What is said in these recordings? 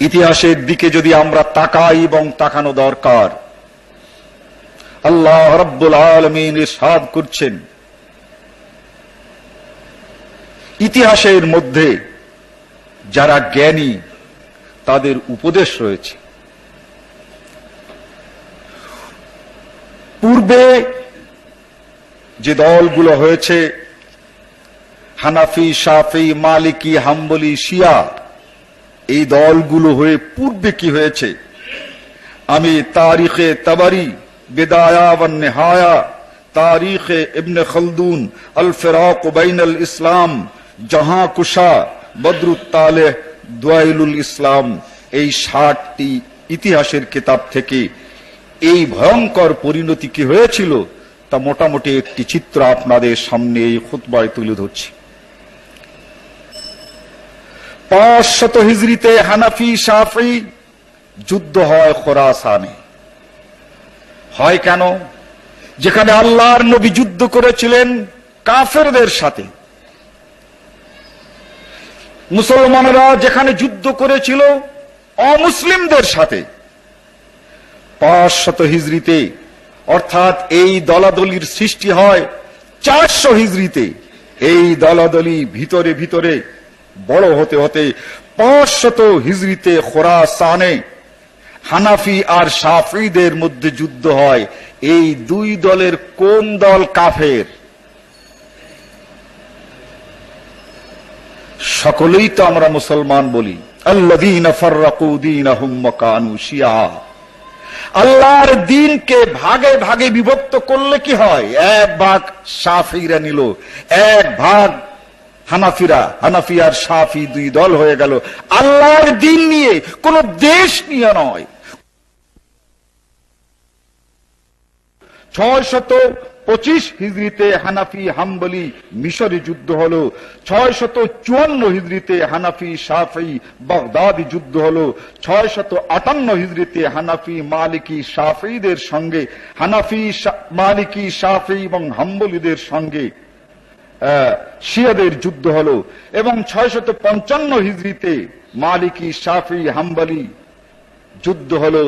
ইতিহাসের দিকে যদি আমরা তাকাই এবং তাকানো দরকার, আল্লাহ রব্বুল আলমিন সাদ করছেন, ইতিহাসের মধ্যে যারা জ্ঞানী, তাদের উপদেশ রয়েছে। পূর্বে যে দলগুলো হয়েছে, হানাফি সাফি মালিকি, হাম্বলি, শিয়া এই দলগুলো হয়ে পূর্বে কি হয়েছে? আমি তারিখে তাবারি, বেদায়া নেহায়া, তারিখে ইবনে খলদুন আল ফিরাক বাইন আল ইসলাম, জাহাঁ কুশা বদরুত তালেহ দোয়াইলুল ইসলাম। এই ষাটটি ইতিহাসের কিতাব থেকে এই ভয়ঙ্কর পরিণতি কি হয়েছিল, তা মোটামুটি একটি চিত্র আপনাদের সামনে এই খুতবায় তুলে ধরছি। পাঁচশত হিজড়িতে হানাফি সাফি যুদ্ধ হয় খোরাসানে। হয় কেন? যেখানে আল্লাহর নবী যুদ্ধ করেছিলেন কাফেরদের সাথে। মুসলমানরা যেখানে যুদ্ধ করেছিল অমুসলিমদের সাথে। পাঁচশত হিজড়িতে, অর্থাৎ এই দলাদলির সৃষ্টি হয় চারশো হিজড়িতে। এই দলাদলি ভিতরে ভিতরে বড় হতে হতে পাঁচশত হিজড়িতে খোরাসানে। হানাফি আর সাফিদের মধ্যে যুদ্ধ হয়। এই দুই দলের কোন দল কাফের? সকলেই তো আমরা মুসলমান বলি। আল্লাহর দিনকে ভাগে ভাগে বিভক্ত করলে কি হয়? এক ভাগ সাফিরা নিল, এক ভাগ হানাফিরা হানাফি আর সাফি দুই দল হয়ে গেল। আল্লাহর দিন নিয়ে কোন দেশ নিয়ে নয়। ছয় শত পঁচিশ হিজড়িতে হানাফি, হাম্বলি, মিশরে যুদ্ধ হলো। ছয় শত চুয়ান্ন হিজড়িতে হানাফি, সাফি, বাগদাদি যুদ্ধ হলো। ছয় শত আটান্ন হিজড়িতে হানাফি, মালিকি, সাফিদের সঙ্গে, হানাফি মালিকি, সাফি এবং হাম্বলিদের সঙ্গে শিয়াদের যুদ্ধ হলো এবং ছয় শত পঞ্চান্ন হিজড়িতে মালিকি সাফি হাম্বলি যুদ্ধ হলো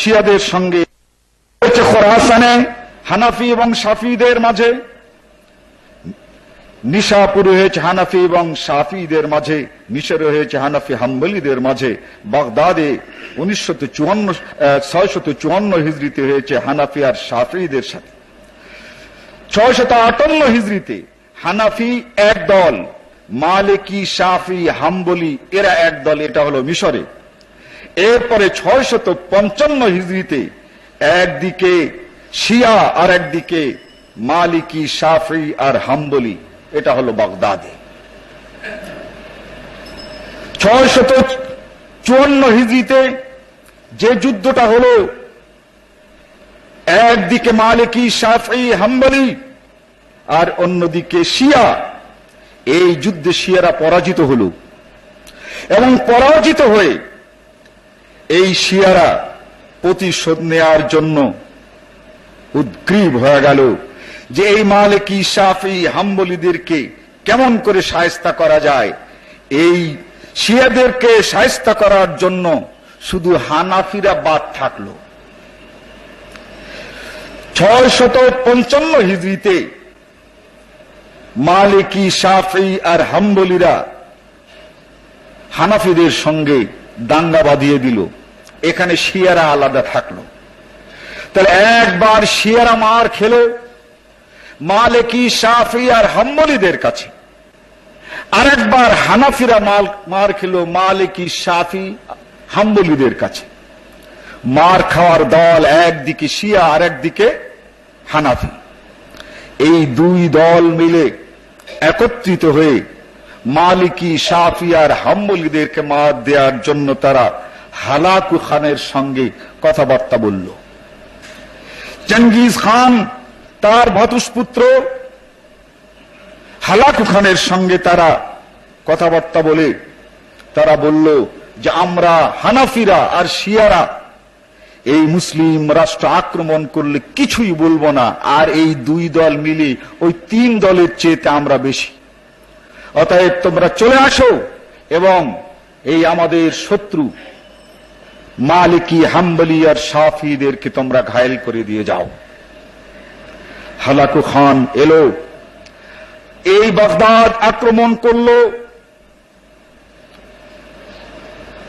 শিয়াদের সঙ্গে। খোরাসানে হানাফি এবং সাফিদের মাঝে। নিশাপুর হয়েছে হানাফি এবং সাফিদের মাঝে। মিশরে হয়েছে হানাফি, হাম্বলিদের মাঝে। বাগদাদে উনিশশো চুয়ান্ন ছয়শত চুয়ান্ন হিজড়িতে হয়েছে হানাফি আর সাফিদের সাথে। ছয়শত আটান্ন হিজড়িতে হানাফি এক দল, মালিকি সাফি হাম্বলি, এরা এক দল, এটা হলো মিশরে। এরপরে ছয় শত পঞ্চান্ন হিজড়িতে একদিকে শিয়া আর একদিকে মালিকি সাফি আর হাম্বলি, এটা হলো বাগদাদে। ছয় শত চুয়ান্ন হিজড়িতে যে যুদ্ধটা হলো একদিকে মালিকি সাফি হাম্বলি, আর অন্যদিকে শিয়া। এই যুদ্ধে শিয়ারা পরাজিত হল। এবং পরাজিত হয়ে এই শিয়ারা প্রতিশোধ নেয়ার জন্য উদ্গ্রীব হয়ে গেল যে এই মালিকি সাফি হাম্বলিদেরকে কেমন করে সায়স্তা করা যায়? এই শিয়াদেরকে সায়স্তা করার জন্য শুধু হানাফিরা বাদ থাকল। ছয় শত পঞ্চান্ন হিজড়িতে মালিকি সাফি আর হাম্বলিরা হানাফিদের সঙ্গে দাঙ্গা বাঁধিয়ে দিল। এখানে শিয়ারা আলাদা থাকল। তাহলে একবার শিয়ারা মার খেলো মালিকি সাফি আর হাম্বলিদের কাছে। আরেকবার হানাফিরা মাল মার খেলো মালিকি সাফি হাম্বলিদের কাছে। মার খাওয়ার দল একদিকে শিয়া আর একদিকে হানাফি। এই দুই দল মিলে একত্রিত হয়ে মালিকি সাফি আর হাম্বলিদেরকে মার দেওয়ার জন্য তারা হালাকু খানের সঙ্গে কথাবার্তা বলল। চঙ্গিজ খান, তার ভতুষপুত্র, হালাকু খানের সঙ্গে তারা কথাবার্তা বলে তারা বলল যে, আমরা হানাফিরা আর শিয়ারা এই মুসলিম রাষ্ট্র আক্রমণ করলে কিছুই বলব না, আর এই দুই দল মিলে ওই তিন দলের চেয়েতে আমরা বেশি। অতএব তোমরা চলে আসো এবং এই আমাদের শত্রু মালিকি হাম্বলি আর সাফিদেরকে তোমরা ঘায়েল করে দিয়ে যাও। হালাকু খান এলো, এই বাগদাদ আক্রমণ করল।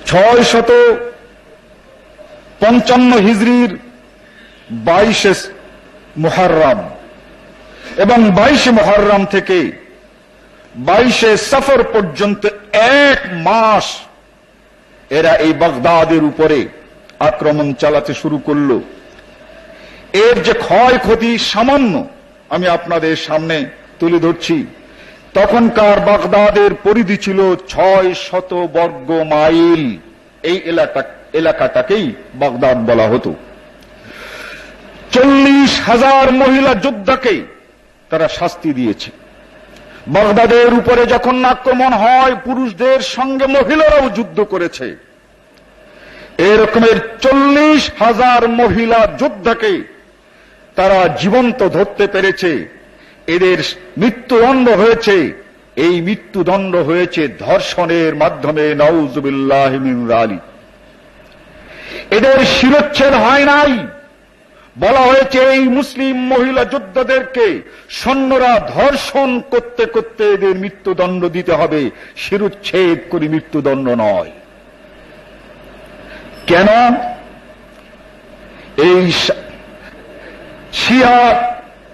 ছয় শত পঞ্চান্ন হিজড়ির বাইশে মুহাররাম এবং বাইশে মুহাররাম থেকে বাইশে সফর পর্যন্ত এক মাস এরা এই বাগদাদের উপরে আক্রমণ চালাতে শুরু করল। এর যে ক্ষয়ক্ষতি সামান্য আমি আপনাদের সামনে তুলে ধরছি। তখনকার বাগদাদের পরিধি ছিল ছয় শত বর্গ মাইল। এই এলাকা এলাকাটাকেই বাগদাদ বলা হতো। চল্লিশ হাজার মহিলা যোদ্ধাকে তারা শাস্তি দিয়েছে। বাগদাদের উপরে যখন আক্রমণ হয়, পুরুষদের সঙ্গে মহিলারাও যুদ্ধ করেছে। এরকমের চল্লিশ হাজার মহিলা যোদ্ধাকে তারা জীবন্ত ধরতে পেরেছে। এদের মৃত্যুদণ্ড হয়েছে। এই মৃত্যুদণ্ড হয়েছে ধর্ষণের মাধ্যমে নওজুবিল্লাহ আলী এদের শিরচ্ছেদ হয় নাই। বলা হয়েছে, এই মুসলিম মহিলা যোদ্ধাদেরকে সৈন্যরা ধর্ষণ করতে করতে এদের মৃত্যুদণ্ড দিতে হবে। শিরুচ্ছেদ করে মৃত্যুদণ্ড নয়। কেন? এই শিয়া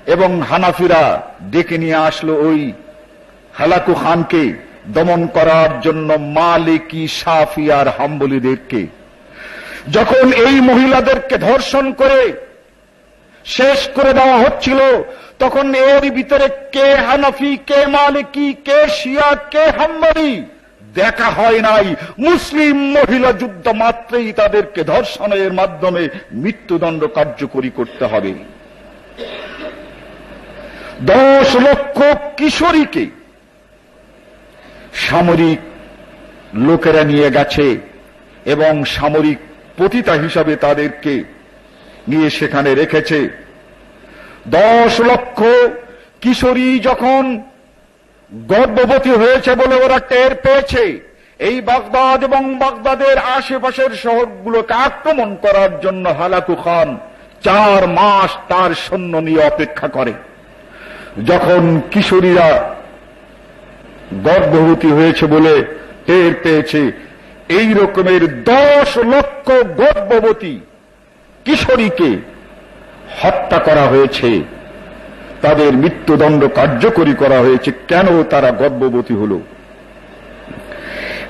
এবং হানাফিরা ডেকে নিয়ে আসলো ওই হালাকু খানকে দমন করার জন্য মালিকি সাফি আর হাম্বলিদেরকে। যখন এই মহিলাদেরকে ধর্ষণ করে শেষ করে দেওয়া হচ্ছিল, তখন এর ভিতরে কে হানাফি, কে মালিকি, কে শিয়া, কে হাম্বলি দেখা হয় নাই। মুসলিম মহিলা যুদ্ধ মাত্রেই তাদেরকে ধর্ষণের মাধ্যমে মৃত্যুদণ্ড কার্যকরী করতে হবে। দশ লক্ষ কিশোরীকে সামরিক লোকেরা নিয়ে গেছে এবং সামরিক পতিতা হিসাবে তাদেরকে নিয়ে সেখানে রেখেছে। দশ লক্ষ কিশোরী যখন গর্ভবতী হয়েছে বলে ওরা টের পেয়েছে, এই বাগদাদ এবং বাগদাদের আশেপাশের শহরগুলোকে আক্রমণ করার জন্য হালাকু খান চার মাস তার সৈন্য নিয়ে অপেক্ষা করে। যখন কিশোরীরা গর্ভবতী হয়েছে বলে টের পেয়েছে এই রকমের দশ লক্ষ গর্ভবতী কিশোরীকে হত্যা করা হয়েছে। তাদের মৃত্যুদণ্ড কার্যকরী করা হয়েছে। কেন তারা গর্ভবতী হল?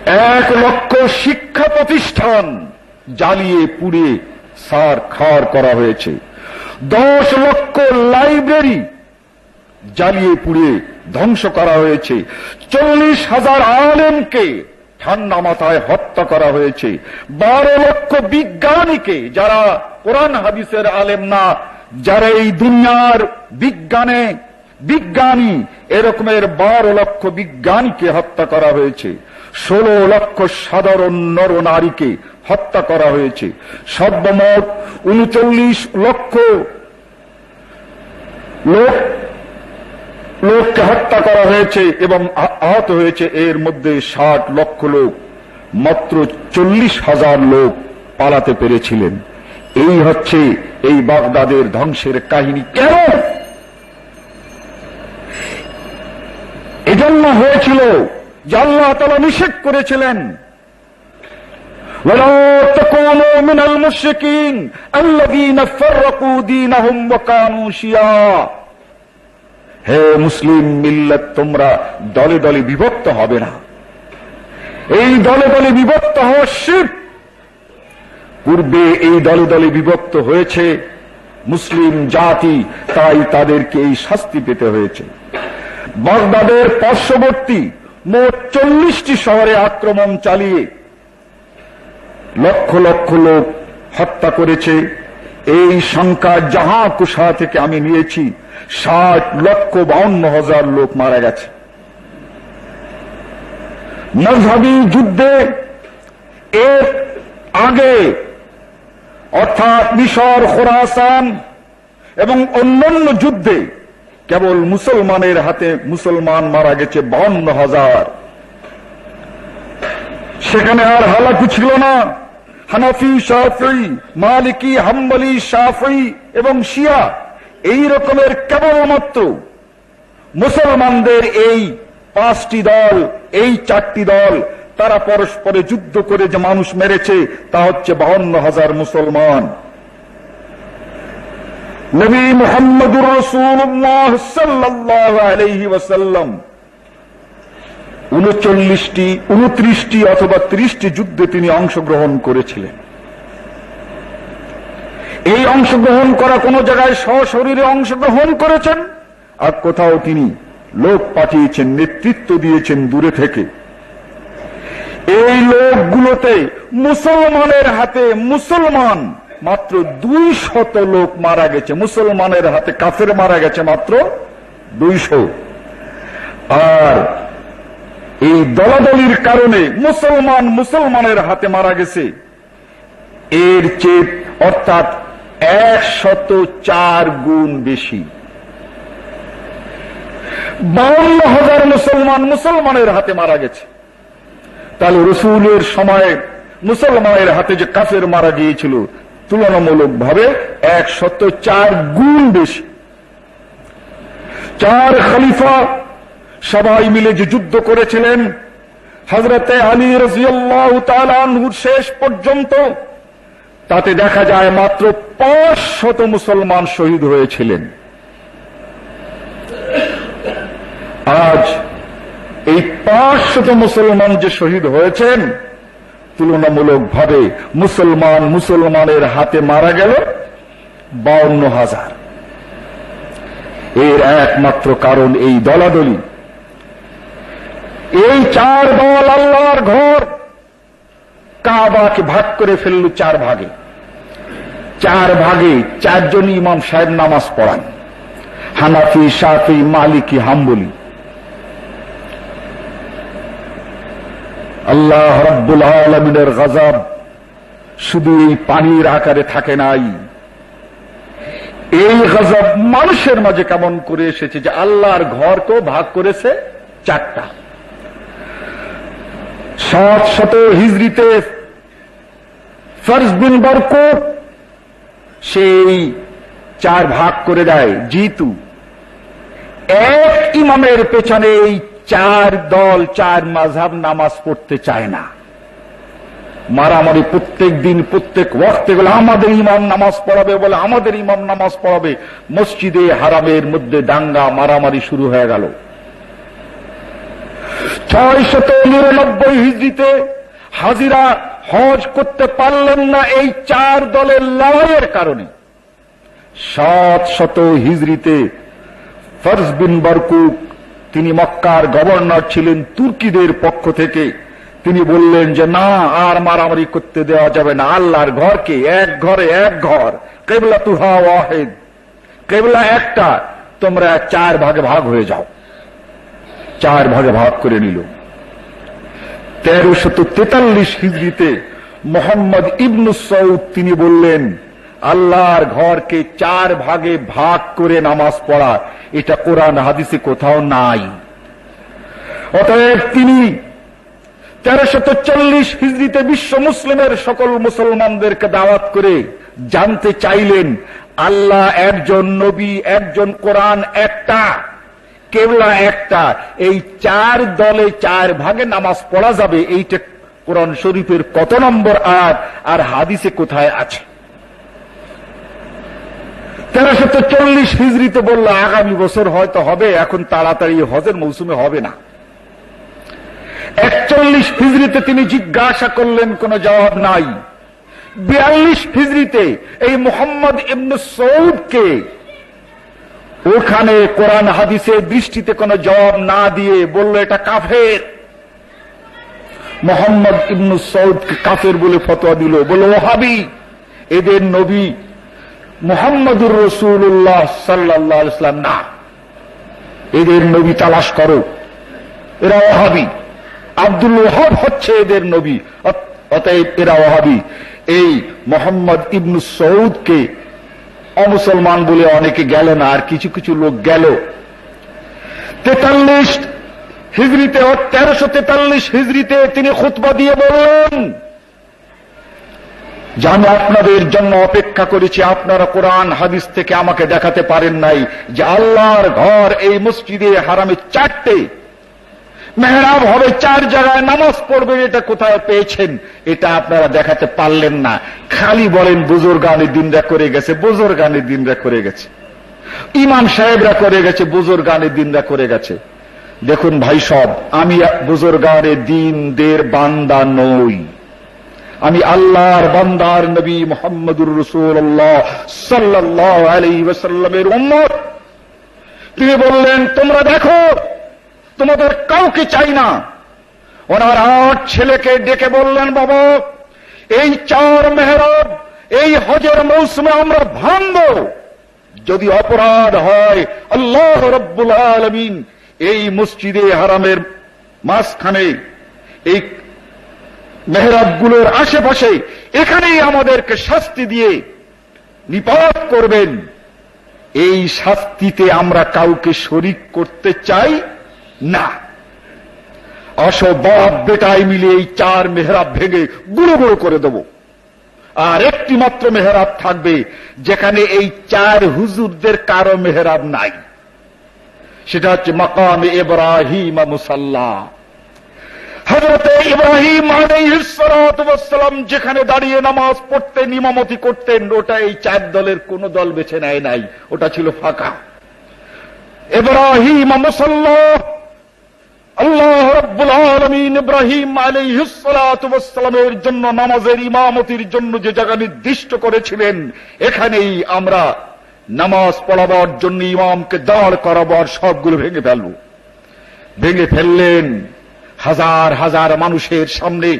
এক লক্ষ শিক্ষা প্রতিষ্ঠান জ্বালিয়ে পুড়ে সার খার করা হয়েছে। দশ লক্ষ লাইব্রেরি জ্বালিয়ে পুড়িয়ে ধ্বংস করা হয়েছে। চল্লিশ হাজার আলেমকে ঠান্ডা মাথায় হত্যা করা হয়েছে। বারো লক্ষ বিজ্ঞানীকে যারা কোরআন হাদিসের আলেম না, যারা এই দুনিয়ার বিজ্ঞানে বিজ্ঞানী, এরকমের বারো লক্ষ বিজ্ঞানীকে হত্যা করা হয়েছে। ষোলো লক্ষ সাধারণ নর নারীকে হত্যা করা হয়েছে। সর্বমোট উনচল্লিশ লক্ষ লোক লোককে হত্যা করা হয়েছে এবং আহত হয়েছে এর মধ্যে ষাট লক্ষ লোক মাত্র চল্লিশ হাজার লোক পালাতে পেরেছিলেন এই হচ্ছে এই বাগদাদের ধ্বংসের কাহিনী কেন এজন্য হয়েছিল যে আল্লাহ তালা নিষেধ করেছিলেন ولا تكونوا من المشركين الذين فرقوا دينهم وكانوا شيعا হে মুসলিম মিল্লত, তোমরা দলে দলে বিভক্ত হবে না। এই দলে দলে বিভক্ত হওয়া শিব পূর্বে এই দলে দলে বিভক্ত হয়েছে মুসলিম জাতি, তাই তাদেরকে এই শাস্তি পেতে হয়েছে। বাগদাদের পার্শ্ববর্তী মোট চল্লিশটি শহরে আক্রমণ চালিয়ে লক্ষ লক্ষ লোক হত্যা করেছে। এই সংখ্যা যাহা কুষা থেকে আমি নিয়েছি, ষাট লক্ষ বাউন্ন হাজার লোক মারা গেছে। মজহাবি যুদ্ধে এর আগে, অর্থাৎ মিশর, খোরাসান এবং অন্যান্য যুদ্ধে কেবল মুসলমানের হাতে মুসলমান মারা গেছে বাউন্ন হাজার। সেখানে আর হালাকু ছিল না। হানাফি, শাফি, মালিকি, হাম্বলি, শাফি এবং শিয়া এই রকমের কেবলমাত্র মুসলমানদের এই পাঁচটি দল, এই চারটি দল, তারা পরস্পরে যুদ্ধ করে যে মানুষ মেরেছে, তা হচ্ছে বাহান্ন হাজার মুসলমান। নবী মোহাম্মদুর রসুল্লাহ সাল্লাহ আলহি ওয়াসাল্লাম উনচল্লিশটি, উনত্রিশটি অথবা ত্রিশটি যুদ্ধে তিনি অংশগ্রহণ করেছিলেন। এই অংশগ্রহণ করা কোন জায়গায় সশরীরে অংশগ্রহণ করেছেন? আর কোথাও তিনি লোক পাঠিয়েছেন, নেতৃত্ব দিয়েছেন দূরে থেকে। এই লোকগুলোতে মুসলমানের হাতে মুসলমান মাত্র দুই শত লোক মারা গেছে। মুসলমানের হাতে কাফের মারা গেছে মাত্র দুইশো। আর এই দলাদলির কারণে মুসলমান মুসলমানের হাতে মারা গেছে। এর চেয়ে অর্থাৎ একশত চার গুণ বেশি। বাউন্ন হাজার মুসলমান মুসলমানের হাতে মারা গেছে। তাহলে রসুলের সময়ে মুসলমানের হাতে যে কাফের মারা গিয়েছিল তুলনামূলক ভাবে একশত চার গুণ বেশি। চার খলিফা সবাই মিলে যে যুদ্ধ করেছিলেন হজরতে আলী তালানহুর শেষ পর্যন্ত, তাতে দেখা যায় মাত্র পাঁচ শত মুসলমান শহীদ হয়েছিলেন। আজ এই পাঁচ শত মুসলমান যে শহীদ হয়েছেন তুলনামূলক ভাবে মুসলমান মুসলমানের হাতে মারা গেল বাউন্ন হাজার। এর একমাত্র কারণ এই দলাদলি। এই চার দল আল্লাহর ঘর। কাবাকে ভাগ করে ফেলল চার ভাগে। চার ভাগে চারজন ইমাম সাহেব নামাজ পড়ান। হানাফি সাফি মালিকি, হাম্বলি। আল্লাহ রব্বুল আলমিনের গজব শুধু এই পানির আকারে থাকে নাই। এই গজব মানুষের মাঝে কেমন করে এসেছে যে আল্লাহর ঘরকেও ভাগ করেছে চারটা। সাত শত হিজড়িতে ফর্জ বিন বরকত সেই চার ভাগ করে দেয়, জিতু। এক ইমামের পেছনে এই চার দল, চার মাঝাব নামাজ পড়তে চায় না। মারামারি প্রত্যেক দিন, প্রত্যেক ওয়াক্তে বলে, আমাদের ইমাম নামাজ পড়াবে বলে, আমাদের ইমাম নামাজ পড়াবে। মসজিদে হারামের মধ্যে দাঙ্গা, মারামারি শুরু হয়ে গেল। ছয় শত নিরানব্বই হিজড়িতে হাজিরা হজ করতে পারলেন না এই চার দলের লড়াইয়ের কারণে। সাত শত হিজড়িতে ফরজ বিন বরকুক, তিনি মক্কার গভর্নর ছিলেন তুর্কিদের পক্ষ থেকে। তিনি বললেন যে, না, আর মারামারি করতে দেওয়া যাবে না। আল্লাহর ঘরকে এক ঘরে এক ঘর কেবলা তুহা ওয়াহেদ। কেবলা একটা, তোমরা চার ভাগে ভাগ হয়ে যাও। চার ভাগে ভাগ করে নিল। তেরোশত তেতাল্লিশ হিজড়িতে মোহাম্মদ ইবনু তিনি বললেন, আল্লাহর ঘরকে চার ভাগে ভাগ করে নামাজ পড়া, এটা কোরআন হাদিসে কোথাও নাই। অতএব তিনি তেরোশত চল্লিশ হিজড়িতে বিশ্ব মুসলিমের সকল মুসলমানদেরকে দাওয়াত করে জানতে চাইলেন, আল্লাহ একজন নবী, একজন কোরআন, একটা কেবলা একটা, এই চার দলে চার ভাগে নামাজ পড়া যাবে, এইটা কোরআন শরীফের কত নম্বর আয়াত, আর হাদিসে কোথায় আছে? তেরোশত চল্লিশ হিজড়িতে বলল, আগামী বছর হয়তো হবে, এখন তাড়াতাড়ি হজের মৌসুমে হবে না। একচল্লিশ হিজড়িতে তিনি জিজ্ঞাসা করলেন, কোন জবাব নাই। বিয়াল্লিশ হিজড়িতে এই মোহাম্মদ ইবনু সৌদকে ওখানে কোরআন হাদিসের দৃষ্টিতে কোনো জবাব না দিয়ে বলল, এটা কাফের। মোহাম্মদ ইবনু সৌদকে কাফের বলে ফতোয়া দিল। বলল, ওহাবি, এদের নবী মোহাম্মদুর রসুল্লাহ সাল্লাহ ইসলাম না। এদের নবী তালাশ করো। এরা ওহাবি। আব্দুল ওহাব হচ্ছে এদের নবী। অতএব এরা ওহাবি। এই মোহাম্মদ ইবনু সৌদকে অমুসলমান বলে অনেকে গেল না, আর কিছু কিছু লোক গেল। তেতাল্লিশ হিজড়িতে তেরোশো তেতাল্লিশ হিজড়িতে তিনি খুতবা দিয়ে বললেন যে আমি আপনাদের জন্য অপেক্ষা করেছি, আপনারা কোরআন, হাদিস থেকে আমাকে দেখাতে পারেন নাই যে আল্লাহর ঘর এই মসজিদে হারামে চারটে মেহরাব হবে চার জায়গায় নামাজ পড়বেন, এটা কোথায় পেয়েছেন? এটা আপনারা দেখাতে পারলেন না। খালি বলেন বুজুর্গানের দিনরা করে গেছে বুজুর্গানের দিনরা করে গেছে। ইমাম সাহেবরা করে গেছে বুজুর্গানের দিনরা করে গেছে। দেখুন ভাই সব, আমি বুজুর্গানের দিনদের বান্দা নই। আমি আল্লাহর বান্দার নবী মোহাম্মদুর রসুল্লাহ সাল্লাহ আলী ওসাল্লামের উম্মত। তিনি বললেন, তোমরা দেখো তোমাদের কাউকে চাই না। ওনার আট ছেলেকে ডেকে বললেন, বাবা, এই চার মেহরব, এই হজের মৌসুমে আমরা ভাঙব। যদি অপরাধ হয়, আল্লাহ রব্বুল আলমিন এই মসজিদে হারামের মাঝখানে, এই মেহরাবগুলোর আশেপাশে এখানেই আমাদেরকে শাস্তি দিয়ে নিপাত করবেন। এই শাস্তিতে আমরা কাউকে শরিক করতে চাই না। অসো বাপ বেটাই মিলে এই চার মেহরাব ভেঙে গুঁড়ো গুঁড়ো করে দেব। আর একটি মাত্র মেহরাব থাকবে, যেখানে এই চার হুজুরদের কারও মেহরাব নাই। সেটা হচ্ছে মাকামে এব্রাহিম মুসাল্লাহ হজরতে ইব্রাহিম আলাইহিসসালাম যেখানে দাঁড়িয়ে নামাজ পড়তেন, ইমামতি করতেন, ওটা এই চার দলের কোন দল বেছে নেয় নাই, ওটা ছিল ফাঁকা। ইব্রাহিম মুসাল্লাহ আল্লাহ রব্বুল আলমিন ইব্রাহিম আলাইহিসসালামের জন্য নামাজের ইমামতির জন্য যে জায়গা নির্দিষ্ট করেছিলেন, এখানেই আমরা নামাজ পড়াবার জন্য ইমামকে দাঁড় করাবার সবগুলো ভেঙে ফেলব। ভেঙে ফেললেন হাজার হাজার মানুষের সামনে।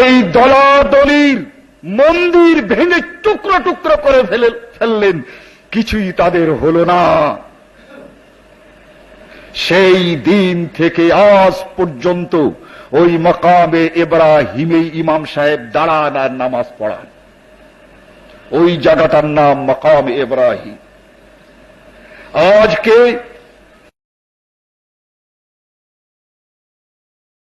এই দলাদলির মন্দির ভেঙে টুকরো টুকরো করে ফেলে ফেললেন। কিছুই তাদের হল না। সেই দিন থেকে আজ পর্যন্ত ওই মকামে এব্রাহিমে ইমাম সাহেব দাঁড়ান আর নামাজ পড়ান। ওই জায়গাটার নাম মকাম এব্রাহিম আজকে